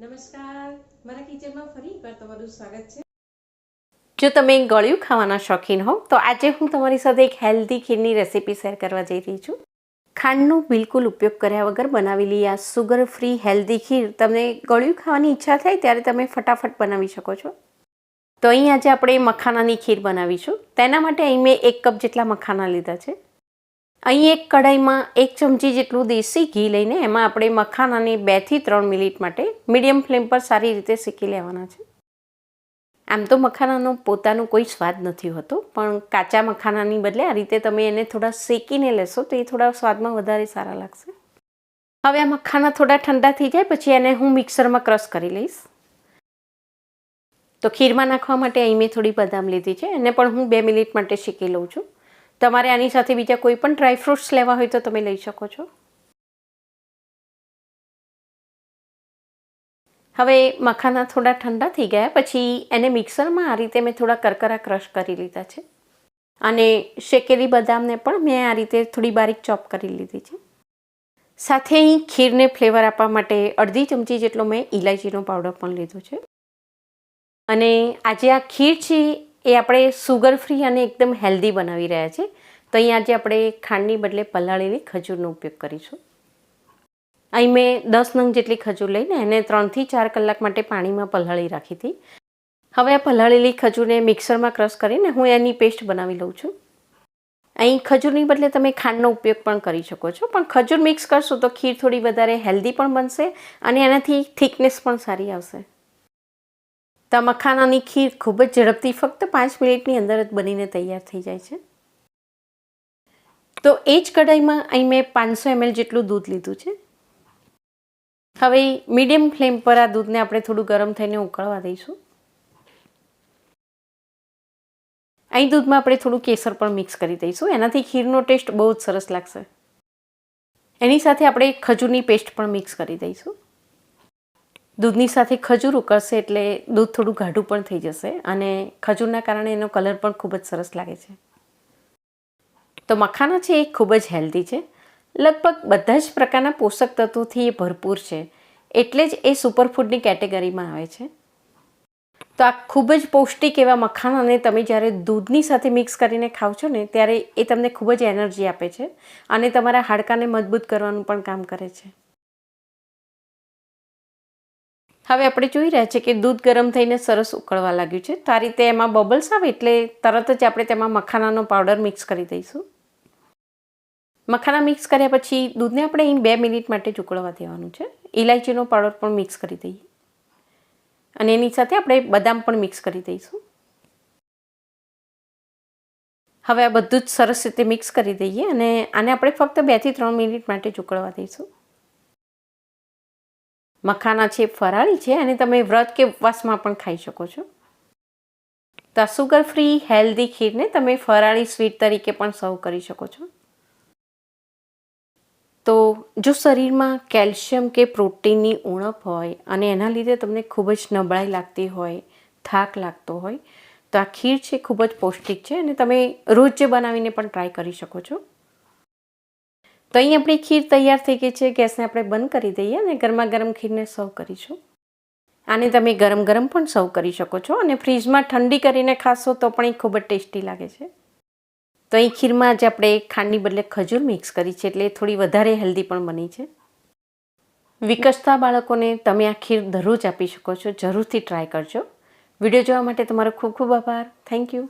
નમસ્કાર. મારા કિચનમાં ફરી તમારું સ્વાગત છે. જો તમે ગળ્યું ખાવાના શોખીન હો, તો આજે હું તમારી સાથે એક હેલ્ધી ખીરની રેસીપી શેર કરવા જઈ રહી છું. ખાંડનો બિલકુલ ઉપયોગ કર્યા વગર બનાવેલી આ સુગર ફ્રી હેલ્ધી ખીર તમને ગળ્યું ખાવાની ઈચ્છા થાય ત્યારે તમે ફટાફટ બનાવી શકો છો. તો અહીં આજે આપણે મખાનાની ખીર બનાવીશું. તેના માટે અહીં મેં એક કપ જેટલા મખાના લીધા છે. અહીં એક કઢાઈમાં એક ચમચી જેટલું દેશી ઘી લઈને એમાં આપણે મખાનાને બેથી ત્રણ મિનિટ માટે મીડિયમ ફ્લેમ પર સારી રીતે શેકી લેવાના છે. આમ તો મખાનાનો પોતાનો કોઈ સ્વાદ નથી હોતો, પણ કાચા મખાનાની બદલે આ રીતે તમે એને થોડા શેકીને લેશો તો એ થોડા સ્વાદમાં વધારે સારા લાગશે. હવે આ મખાના થોડા ઠંડા થઈ જાય, પછી એને હું મિક્સરમાં ક્રશ કરી લઈશ. તો ખીરમાં નાખવા માટે અહીં મેં થોડી બદામ લીધી છે, એને પણ હું બે મિનિટ માટે શેકી લઉં છું. તમારે આની સાથે બીજા કોઈ પણ ડ્રાયફ્રૂટ્સ લેવા હોય તો તમે લઈ શકો છો. હવે મખાના થોડા ઠંડા થઈ ગયા, પછી એને મિક્સરમાં આ રીતે મેં થોડા કરકરા ક્રશ કરી લીધા છે. અને શેકેલી બદામને પણ મેં આ રીતે થોડી બારીક ચોપ કરી લીધી છે. સાથે અહીં ખીરને ફ્લેવર આપવા માટે અડધી ચમચી જેટલો મેં ઇલાયચીનો પાવડર પણ લીધો છે. અને આજે આ ખીર છે એ આપણે સુગર ફ્રી અને એકદમ હેલ્ધી બનાવી રહ્યા છે તો અહીં આજે આપણે ખાંડની બદલે પલાળેલી ખજૂરનો ઉપયોગ કરીશું. અહીં મેં દસ નંગ જેટલી ખજૂર લઈને એને ત્રણથી ચાર કલાક માટે પાણીમાં પલાળી રાખી હતી. હવે આ પલાળેલી ખજૂરને મિક્સરમાં ક્રશ કરીને હું એની પેસ્ટ બનાવી લઉં છું. અહીં ખજૂરની બદલે તમે ખાંડનો ઉપયોગ પણ કરી શકો છો, પણ ખજૂર મિક્સ કરશો તો ખીર થોડી વધારે હેલ્ધી પણ બનશે અને એનાથી થિકનેસ પણ સારી આવશે. તો મખાનાની ખીર ખૂબ જ ઝડપથી ફક્ત પાંચ મિનિટની અંદર જ બનીને તૈયાર થઈ જાય છે. તો એ જ કઢાઈમાં અહીં મેં પાંચસો એમએલ જેટલું દૂધ લીધું છે. હવે મીડિયમ ફ્લેમ પર આ દૂધને આપણે થોડું ગરમ થઈને ઉકળવા દઈશું. અહીં દૂધમાં આપણે થોડું કેસર પણ મિક્સ કરી દઈશું. એનાથી ખીરનો ટેસ્ટ બહુ જ સરસ લાગશે. એની સાથે આપણે ખજૂરની પેસ્ટ પણ મિક્સ કરી દઈશું. દૂધની સાથે ખજૂર ઉકળશે એટલે દૂધ થોડું ગાઢું પણ થઈ જશે અને ખજૂરના કારણે એનો કલર પણ ખૂબ જ સરસ લાગે છે. તો મખાના છે એ ખૂબ જ હેલ્ધી છે. લગભગ બધા જ પ્રકારના પોષક તત્વોથી એ ભરપૂર છે. એટલે જ એ સુપરફૂડની કેટેગરીમાં આવે છે. તો આ ખૂબ જ પૌષ્ટિક એવા મખાનાને તમે જ્યારે દૂધની સાથે મિક્સ કરીને ખાવ છો ને, ત્યારે એ તમને ખૂબ જ એનર્જી આપે છે અને તમારા હાડકાને મજબૂત કરવાનું પણ કામ કરે છે. હવે આપણે જોઈ રહ્યા છીએ કે દૂધ ગરમ થઈને સરસ ઉકળવા લાગ્યું છે. તો આ રીતે એમાં બબલ્સ આવે એટલે તરત જ આપણે તેમાં મખાનાનો પાવડર મિક્સ કરી દઈશું. મખાના મિક્સ કર્યા પછી દૂધને આપણે અહીં બે મિનિટ માટે ચૂકળવા દેવાનું છે. ઇલાયચીનો પાવડર પણ મિક્સ કરી દઈએ. અને એની સાથે આપણે બદામ પણ મિક્સ કરી દઈશું. હવે આ બધું જ સરસ રીતે મિક્સ કરી દઈએ અને આને આપણે ફક્ત બેથી ત્રણ મિનિટ માટે ચૂકળવા દઈશું. મખાના છે, ફરાળી છે અને તમે વ્રત કે ઉપવાસમાં પણ ખાઈ શકો છો. તો સુગર ફ્રી હેલ્ધી ખીરને તમે ફરાળી સ્વીટ તરીકે પણ સર્વ કરી શકો છો. તો જો શરીરમાં કેલ્શિયમ કે પ્રોટીનની ઉણપ હોય અને એના લીધે તમને ખૂબ જ નબળાઈ લાગતી હોય, થાક લાગતો હોય, તો આ ખીર છે ખૂબ જ પૌષ્ટિક છે અને તમે રોજ જે બનાવીને પણ ટ્રાય કરી શકો છો. તો અહીં આપણી ખીર તૈયાર થઈ ગઈ છે, ગેસને આપણે બંધ કરી દઈએ અને ગરમા ગરમ ખીરને સર્વ કરીશું. આને તમે ગરમ ગરમ પણ સર્વ કરી શકો છો અને ફ્રીજમાં ઠંડી કરીને ખાશો તો પણ એ ખૂબ જ ટેસ્ટી લાગે છે. તો અહીં ખીરમાં જ આપણે ખાંડની બદલે ખજૂર મિક્સ કરી છે, એટલે થોડી વધારે હેલ્ધી પણ બની છે. વિકસતા બાળકોને તમે આ ખીર દરરોજ આપી શકો છો, જરૂરથી ટ્રાય કરજો. વીડિયો જોવા માટે તમારો ખૂબ ખૂબ આભાર. Thank you